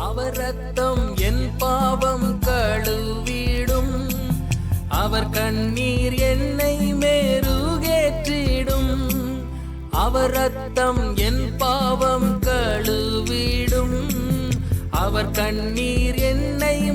அவர் ரத்தம் என் பாவம் கழுவிடும். அவர் கண்ணீர் என்னை மேருகேற்றிடும். அவர் ரத்தம் என் பாவம் கழுவிடும். அவர் கண்ணீர் என்னை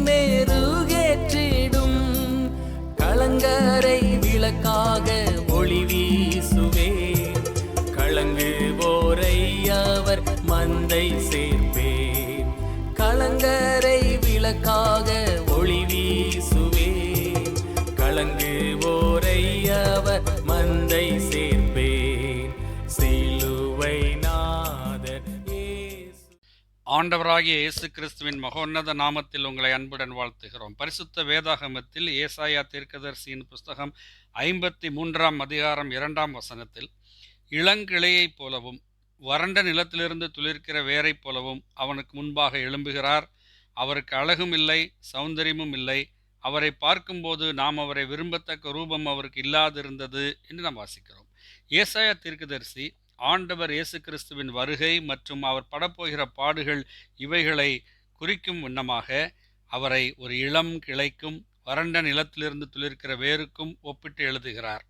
உனக்காக ஒளி வீசுவே. கலங்குவோரை அவர் மந்தை சேர்ப்பேன். சிலுவை நாதர் ஆண்டவராகிய இயேசு கிறிஸ்துவின் மகோன்னத நாமத்தில் உங்களை அன்புடன் வாழ்த்துகிறோம். பரிசுத்த வேதாகமத்தில் ஏசாயா தீர்க்கதர்சியின் புஸ்தகம் ஐம்பத்தி மூன்றாம் அதிகாரம் இரண்டாம் வசனத்தில் இளங்கிளையைப் போலவும் வறண்ட நிலத்திலிருந்து துளிர்க்கிற வேரைப் போலவும் அவனுக்கு முன்பாக எழும்புகிறார். அவருக்கு அழகும் இல்லை சௌந்தரியமும் இல்லை. அவரை பார்க்கும்போது நாம் அவரை விரும்பத்தக்க ரூபம் அவருக்கு இல்லாதிருந்தது என்று நாம் வாசிக்கிறோம். ஏசாய தீர்க்கதரிசி ஆண்டவர் இயேசு கிறிஸ்துவின் வருகை மற்றும் அவர் படப்போகிற பாடுகள் இவைகளை குறிக்கும் வண்ணமாக அவரை ஒரு இளம் கிளைக்கும் வறண்ட நிலத்திலிருந்து துளிர்க்கிற வேருக்கும் ஒப்பிட்டு எழுதுகிறார்.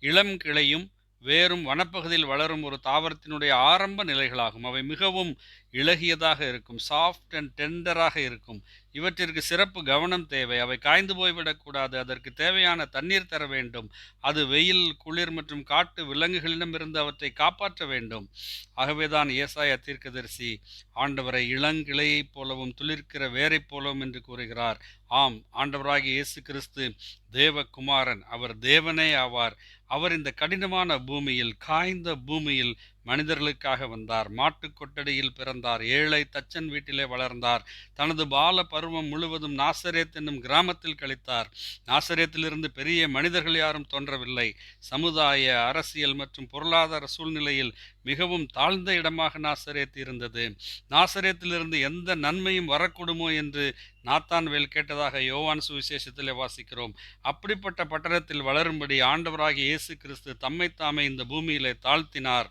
இளம் கிளையும் வேறும் வனப்பகுதியில் வளரும் ஒரு தாவரத்தினுடைய ஆரம்ப நிலைகளாகும். அவை மிகவும் இளகியதாக இருக்கும் சாஃப்ட் அண்ட் டெண்டராக இருக்கும். இவற்றிற்கு சிறப்பு கவனம் தேவை. அவை காய்ந்து போய்விடக்கூடாது அதற்கு தேவையான தண்ணீர் தர வேண்டும். அது வெயில் குளிர் மற்றும் காட்டு விலங்குகளிடமிருந்து அவற்றை காப்பாற்ற வேண்டும். ஆகவேதான் ஏசாய தீர்க்கதரிசி ஆண்டவரை இளங்கிளையைப் போலவும் துளிர்க்கிற வேரைப் போலவும் என்று கூறுகிறார். ஆம் ஆண்டவராகிய இயேசு கிறிஸ்து தேவகுமாரன். அவர் தேவனே ஆவார். அவர் இந்த கடினமான பூமியில் காய்ந்த பூமியில் மனிதர்களுக்காக வந்தார். மாட்டுக் கொட்டடியில் பிறந்தார். ஏழை தச்சன் வீட்டிலே வளர்ந்தார். தனது பால பருவம் முழுவதும் நாசரேத் என்னும் கிராமத்தில் கழித்தார். நாசரேத்திலிருந்து பெரிய மனிதர்கள் யாரும் தோன்றவில்லை. சமுதாய அரசியல் மற்றும் பொருளாதார சூழ்நிலையில் மிகவும் தாழ்ந்த இடமாக நாசரேத் இருந்தது. நாசரேத்திலிருந்து எந்த நன்மையும் வரக்கூடுமோ என்று நாத்தான் வேல் கேட்டதாக யோவான் சுவிசேஷத்திலே வாசிக்கிறோம். அப்படிப்பட்ட பட்டணத்தில் வளரும்படி ஆண்டவராகிய இயேசு கிறிஸ்து தம்மை தாமே இந்த பூமியிலே தாழ்த்தினார்.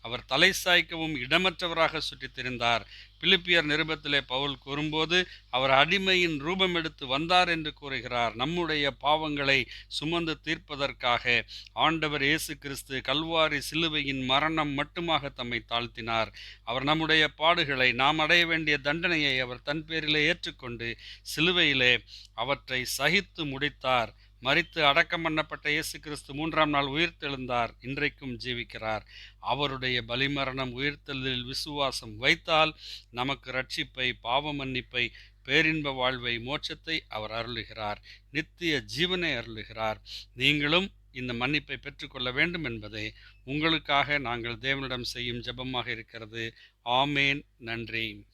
அவர் தலை சாய்க்கவும் இடமற்றவராக சுற்றித் திரிந்தார். பிலிப்பியர் நிருபத்திலே பவுல் கூறும்போது அவர் அடிமையின் ரூபம் எடுத்து வந்தார் என்று கூறுகிறார். நம்முடைய பாவங்களை சுமந்து தீர்ப்பதற்காக ஆண்டவர் இயேசு கிறிஸ்து கல்வாரி சிலுவையின் மரணம் மட்டுமாக தம்மை தாழ்த்தினார். அவர் நம்முடைய பாடுகளை நாம் அடைய வேண்டிய தண்டனையை அவர் தன் பேரிலே ஏற்றுக்கொண்டு சிலுவையிலே அவற்றை சகித்து முடித்தார். மறித்து அடக்கம் பண்ணப்பட்ட இயேசு கிறிஸ்து மூன்றாம் நாள் உயிர்த்தெழுந்தார் இன்றைக்கும் ஜீவிக்கிறார். அவருடைய பலிமரணம் உயிர்த்தெழுதலில் விசுவாசம் வைத்தால் நமக்கு ரட்சிப்பை பாவ மன்னிப்பை பேரின்ப வாழ்வை மோட்சத்தை அவர் அருளுகிறார். நித்திய ஜீவனை அருளுகிறார். நீங்களும் இந்த மன்னிப்பை பெற்றுக்கொள்ள வேண்டும் என்பதே உங்களுக்காக நாங்கள் தேவனிடம் செய்யும் ஜெபமாக இருக்கிறது. ஆமேன். நன்றி.